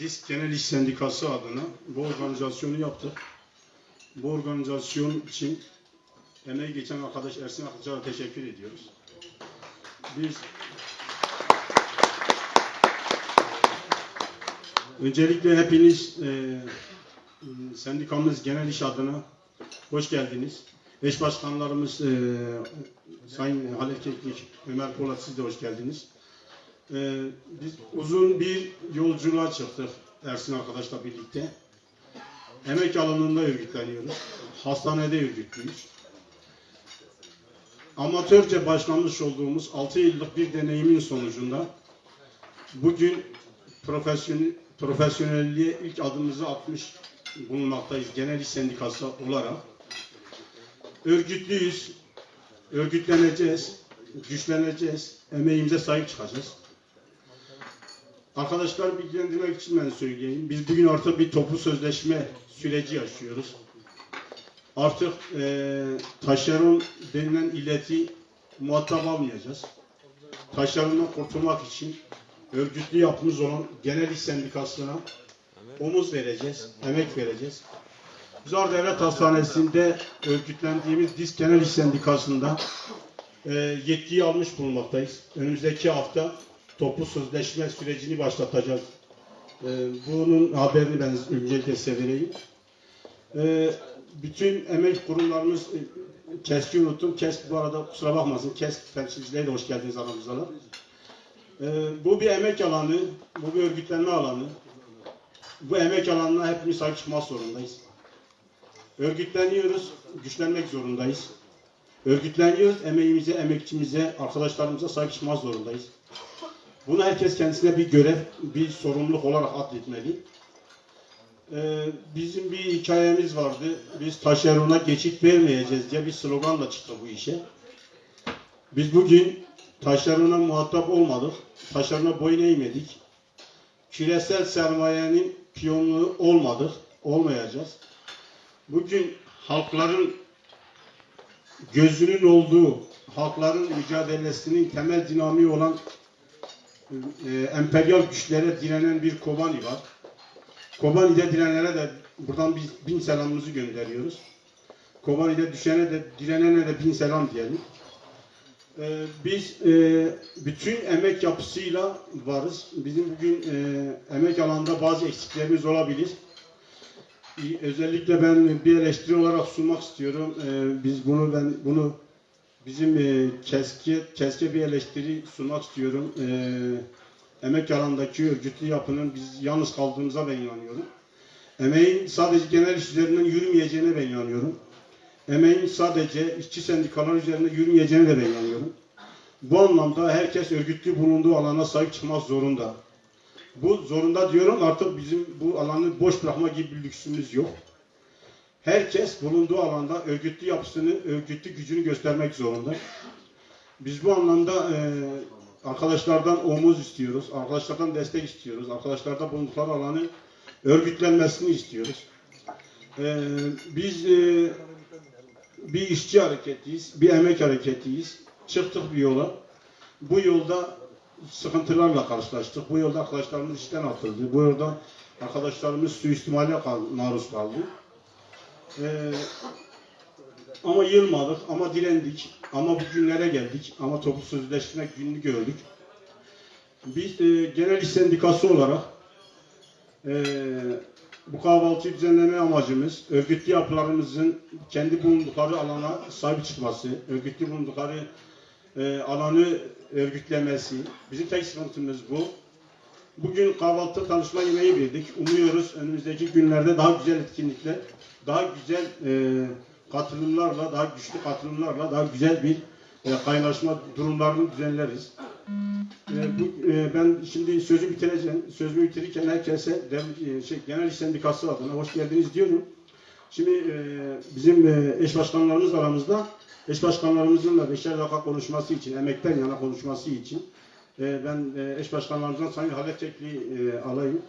DİSK Genel İş Sendikası adına bu organizasyonu yaptık. Bu organizasyon için emeği geçen arkadaş Ersin Akıcı'ya teşekkür ediyoruz. Biz öncelikle hepiniz e, sendikamız genel iş adına hoş geldiniz. Eş başkanlarımız e, Sayın Halil Keklik, Ömer Polat siz de hoş geldiniz. E, biz uzun bir yolculuğa çıktık Ersin arkadaşla birlikte. Emek alanında örgütleniyoruz. Hastanede örgütlüyüz. Amatörce başlamış olduğumuz 6 yıllık bir deneyimin sonucunda bugün profesyonel, profesyonelliğe ilk adımımızı atmış bulunmaktayız. Genel İş Sendikası olarak. Örgütlüyüz, örgütleneceğiz, güçleneceğiz, emeğimize sahip çıkacağız. Arkadaşlar bilgilendirmek için ben söyleyeyim. Biz bugün artık bir toplu sözleşme süreci yaşıyoruz. Artık eee taşeron denilen illeti muhatap almayacağız. Taşerondan kurtulmak için örgütlü yapımız olan Genel İş Sendikası'na omuz vereceğiz, emek vereceğiz. Zar Devlet Hastanesi'nde örgütlendiğimiz DİSK Genel İş Sendikası'nda e, yetkiyi almış bulunmaktayız. Önümüzdeki hafta toplu sözleşme sürecini başlatacağız. E, bunun haberini ben öncelikle size vereyim. E, bütün emek kurumlarımız e, KESK'i unuttum. KESK bu arada kusura bakmasın. KESK temsilcileri de hoş geldiniz aramızda. E, bu bir emek alanı, bu bir örgütlenme alanı. Bu emek alanına hepimiz sahip çıkmak zorundayız. Örgütleniyoruz, güçlenmek zorundayız. Örgütleniyoruz, emeğimize, emekçimize, arkadaşlarımıza sahip çıkmak zorundayız. Bunu herkes kendisine bir görev, bir sorumluluk olarak atletmeli. Ee, bizim bir hikayemiz vardı. Biz taşerona geçit vermeyeceğiz diye bir sloganla çıktı bu işe. Biz bugün taşerona muhatap olmadık. Taşerona boyun eğmedik. Küresel sermayenin piyonluğu olmadık. Olmayacağız. Bugün halkların gözünün olduğu, halkların mücadelesinin temel dinamiği olan e, emperyal güçlere direnen bir Kobani var. Kobani'de direnenlere de buradan biz bin selamımızı gönderiyoruz. Kobani'de düşene de direnene de bin selam diyelim. E, biz e, bütün emek yapısıyla varız. Bizim bugün e, emek alanında bazı eksiklerimiz olabilir. Özellikle ben bir eleştiri olarak sunmak istiyorum. Ee, biz bunu ben bunu bizim e, keske keske bir eleştiri sunmak istiyorum. Ee, emek alanındaki örgütlü yapının biz yalnız kaldığımıza ben inanıyorum. Emeğin sadece genel iş üzerinden yürümeyeceğine ben inanıyorum. Emeğin sadece işçi sendikalar üzerinde yürümeyeceğine de ben inanıyorum. Bu anlamda herkes örgütlü bulunduğu alana sahip çıkmak zorunda. Bu zorunda diyorum artık bizim bu alanı boş bırakma gibi bir lüksümüz yok. Herkes bulunduğu alanda örgütlü yapısını, örgütlü gücünü göstermek zorunda. Biz bu anlamda e, arkadaşlardan omuz istiyoruz, arkadaşlardan destek istiyoruz, arkadaşlarda bulundukları alanı örgütlenmesini istiyoruz. E, biz e, bir işçi hareketiyiz, bir emek hareketiyiz. Çıktık bir yola. Bu yolda sıkıntılarla karşılaştık. Bu yolda arkadaşlarımız işten atıldı. Bu yolda arkadaşlarımız suistimale maruz kaldı. Ee, ama yılmadık, ama direndik, ama bu günlere geldik, ama toplu sözleşme gününü gördük. Biz e, genel iş sendikası olarak e, bu kahvaltıyı düzenleme amacımız örgütlü yapılarımızın kendi bulundukları alana sahip çıkması, örgütlü bulundukları e, alanı örgütlemesi. Bizim tek sıkıntımız bu. Bugün kahvaltı tanışma yemeği verdik. Umuyoruz önümüzdeki günlerde daha güzel etkinlikler, daha güzel e, katılımlarla, daha güçlü katılımlarla daha güzel bir e, kaynaşma durumlarını düzenleriz. E, bu, e, ben şimdi sözü bitireceğim. Sözümü bitirirken herkese dev- e, şey, Genel İş Sendikası adına hoş geldiniz diyorum. Şimdi e, bizim e, eş başkanlarımız aramızda eş başkanlarımızınla beşer dakika konuşması için, emekten yana konuşması için e, ben e, eş başkanlarımızdan Sayın Halet Çekli e, alayım.